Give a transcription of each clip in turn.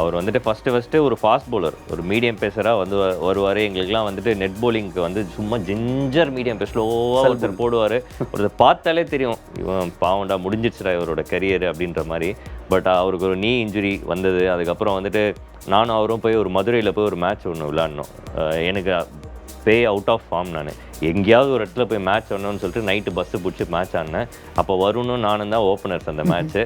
அவர் வந்துட்டு first first ஒரு fast bowler ஒரு மீடியம் பேசராக வந்து வருவார். எங்களுக்குலாம் வந்துட்டு நெட் bowlingக்கு வந்து சும்மா ஜிஞ்சர் மீடியம் பேஸ் ஸ்லோவாக ஒருத்தர் போடுவார். ஒருத்தர் பார்த்தாலே தெரியும். இவன் பாவண்டா முடிஞ்சிடுச்சுடா இவரோட கரியர் அப்படின்ற மாதிரி. பட் அவருக்கு ஒரு நீ இன்ஜுரி வந்தது. அதுக்கப்புறம் வந்துட்டு நானும் அவரும் போய் ஒரு மதுரையில் போய் ஒரு மேட்ச் ஒன்று விளாட்னோம் எனக்கு பே அவுட் ஆஃப் ஃபார்ம் நான். எங்கேயாவது ஒரு இடத்துல போய் மேட்ச் ஆடணும்னு சொல்லிட்டு நைட்டு பஸ்ஸு பிடிச்சி மேட்ச் ஆடினேன். அப்போ வருணும் நானும் தான் ஓப்பனர்ஸ் அந்த மேட்ச்சு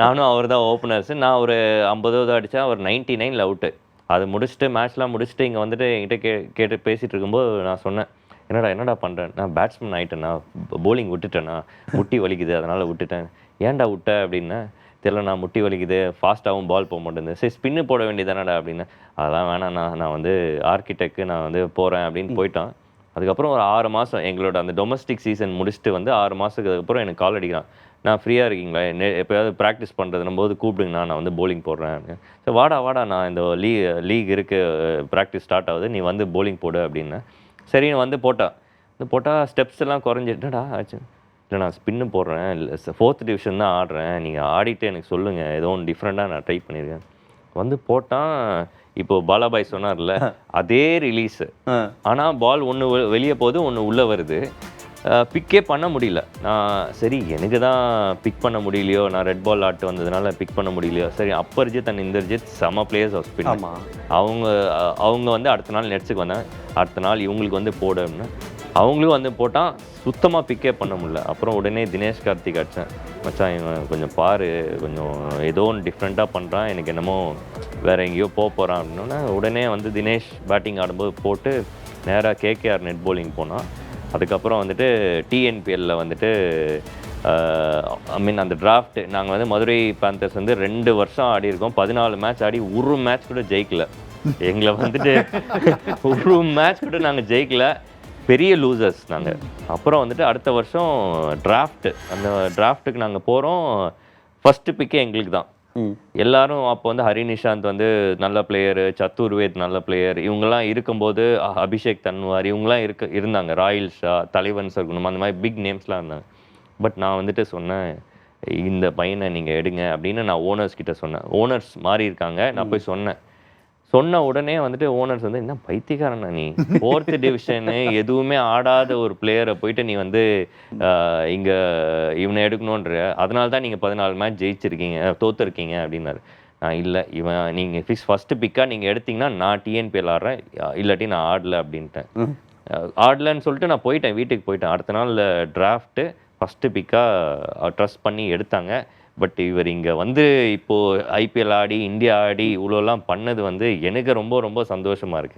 நானும் அவர் தான் ஓப்பனர்ஸ் நான் ஒரு ஐம்பதாவது அடித்தேன் அவர் நைன்டி நைனில் அவுட்டு அது முடிச்சுட்டு மேட்ச்லாம் முடிச்சுட்டு இங்கே வந்துட்டு என்கிட்ட கே கேட்டு பேசிகிட்டு இருக்கும்போது நான் சொன்னேன் என்னடா என்னடா பண்ணுறேன் நான் பேட்ஸ்மேன் ஆகிட்டேண்ணா போலிங் விட்டுட்டேண்ணா முட்டி வலிக்குது அதனால் விட்டுட்டேன். ஏன்டா விட்ட? அப்படின்னா தெரியல நான் முட்டி வலிக்குது ஃபாஸ்ட்டாகவும் பால் போக மாட்டேங்குது. சரி ஸ்பின்னு போட வேண்டியதானடா அப்படின்னு. அதெல்லாம் வேணாண்ணா நான் வந்து ஆர்கிடெக்ட் நான் வந்து போகிறேன் அப்படின்னு போயிட்டான். அதுக்கப்புறம் ஒரு ஆறு மாதம் எங்களோட அந்த டொமஸ்டிக் சீசன் முடிச்சுட்டு வந்து ஆறு மாதத்துக்கு அப்புறம் எனக்கு கால் அடிக்கிறான். நான் ஃப்ரீயாக இருக்கீங்களா? என்ன எப்போயாவது ப்ராக்டிஸ் பண்ணுறதுனும் போது கூப்பிடுங்கண்ணா நான் வந்து போலிங் போடுறேன். சரி வாடா வாடா நான் இந்த லீக் லீக் இருக்குது ப்ராக்டிஸ் ஸ்டார்ட் ஆகுது நீ வந்து போலிங் போடு அப்படின்னு. சரின்னு வந்து போட்டான் வந்து போட்டால் ஸ்டெப்ஸ் எல்லாம் குறைஞ்சிட்டுடா ஆச்சு? இல்லை நான் ஸ்பின்னு போடுறேன். இல்லை ஃபோர்த் டிவிஷன் தான் ஆடுறேன். நீங்கள் ஆடிட்டு எனக்கு சொல்லுங்கள் ஏதோ ஒன்று டிஃப்ரெண்ட்டாக நான் ட்ரை பண்ணியிருக்கேன் வந்து போட்டான் இப்போ பாலாபாய் சொன்னார்ல அதே ரிலீஸு. ஆனால் பால் ஒன்று வெளியே போகுது ஒன்று உள்ளே வருது. பிக்கே பண்ண முடியல. நான் சரி எனக்கு தான் பிக் பண்ண முடியலையோ நான் ரெட் பால் ஆட்டு வந்ததுனால பிக் பண்ண முடியலையோ சரி அப்பர்ஜித் அண்ட் இந்தர்ஜித் செம பிளேயர்ஸ் ஆஃப் ஸ்பின் அவங்க அவங்க வந்து அடுத்த நாள் நெட்ஸுக்கு வந்தாங்க அடுத்த நாள் இவங்களுக்கு வந்து போடு அப்படின்னா. அவங்களும் வந்து போட்டால் சுத்தமாக பிக்கே பண்ண முடியல. அப்புறம் உடனே தினேஷ் கார்த்திக் அடித்தேன் மச்சான் இவன் கொஞ்சம் பாரு கொஞ்சம் ஏதோ ஒன்று டிஃப்ரெண்ட்டாக பண்ணுறான் எனக்கு என்னமோ வேற எங்கேயோ போக போகிறான் அப்படின்னா உடனே வந்து தினேஷ் பேட்டிங் ஆடும்போது போட்டு நேராக கேகேஆர் நெட் bowling போனான். அதுக்கப்புறம் வந்துட்டு டிஎன்பிஎல்ல வந்துட்டு ஐ மீன் அந்த டிராஃப்ட் நாங்கள் வந்து மதுரை பேந்தர்ஸ் வந்து ரெண்டு வருஷம் ஆடி இருக்கோம். பதினாலு மேட்ச் ஆடி ஒரு மேட்ச் கூட ஜெயிக்கல. எங்களை வந்துட்டு ஒரு மேட்ச் கூட நாங்கள் ஜெயிக்கல. பெரிய லூசர்ஸ் நாங்கள் அப்புறம் வந்துட்டு அடுத்த வருஷம் டிராஃப்ட் அந்த டிராஃப்ட்டுக்கு நாங்கள் போகிறோம் ஃபஸ்ட்டு பிக்கே எங்களுக்கு தான். எல்லாரும் அப்போ வந்து ஹரி நிஷாந்த் வந்து நல்ல பிளேயரு சத்துர்வேத் நல்ல பிளேயர் இவங்கெல்லாம் இருக்கும்போது அபிஷேக் தன்வார் இவங்கெல்லாம் இருக்க இருந்தாங்க. ராயல் ஷா தலைவன் சர்க்குனம் அந்த மாதிரி பிக் நேம்ஸ்லாம் இருந்தாங்க. பட் நான் வந்துட்டு சொன்னேன் இந்த பையனை நீங்கள் எடுங்க அப்படின்னு நான் ஓனர்ஸ் கிட்ட சொன்னேன். ஓனர்ஸ் மாறி இருக்காங்க நான் போய் சொன்னேன். சொன்ன உடனே வந்துட்டு ஓனர்ஸ் வந்து என்ன பைத்தியக்காரனா நீ? ஃபோர்த் டிவிஷனு எதுவுமே ஆடாத ஒரு பிளேயரை போயிட்டு நீ வந்து இங்க இவனை எடுக்கணுன்ற அதனால தான் நீங்க பதினாலு மேட்ச் ஜெயிச்சிருக்கீங்க தோத்துருக்கீங்க அப்படின்னாரு. நான் இல்லை இவன் நீங்கள் ஃபிக்ஸ் ஃபஸ்ட்டு பிக்காக நீங்கள் எடுத்தீங்கன்னா நான் டிஎன்பிஎல் ஆடுறேன் இல்லாட்டி நான் ஆடல அப்படின்ட்டேன். ஆடலன்னு சொல்லிட்டு நான் போயிட்டேன் வீட்டுக்கு போயிட்டேன். அடுத்த நாள் டிராஃப்ட்டு ஃபஸ்ட்டு பிக்காக ட்ரஸ்ட் பண்ணி எடுத்தாங்க. பட் இவர் இங்கே வந்து இப்போது ஐபிஎல் ஆடி இந்தியா ஆடி இவ்வளோலாம் பண்ணது வந்து எனக்கு ரொம்ப ரொம்ப சந்தோஷமாக இருக்குது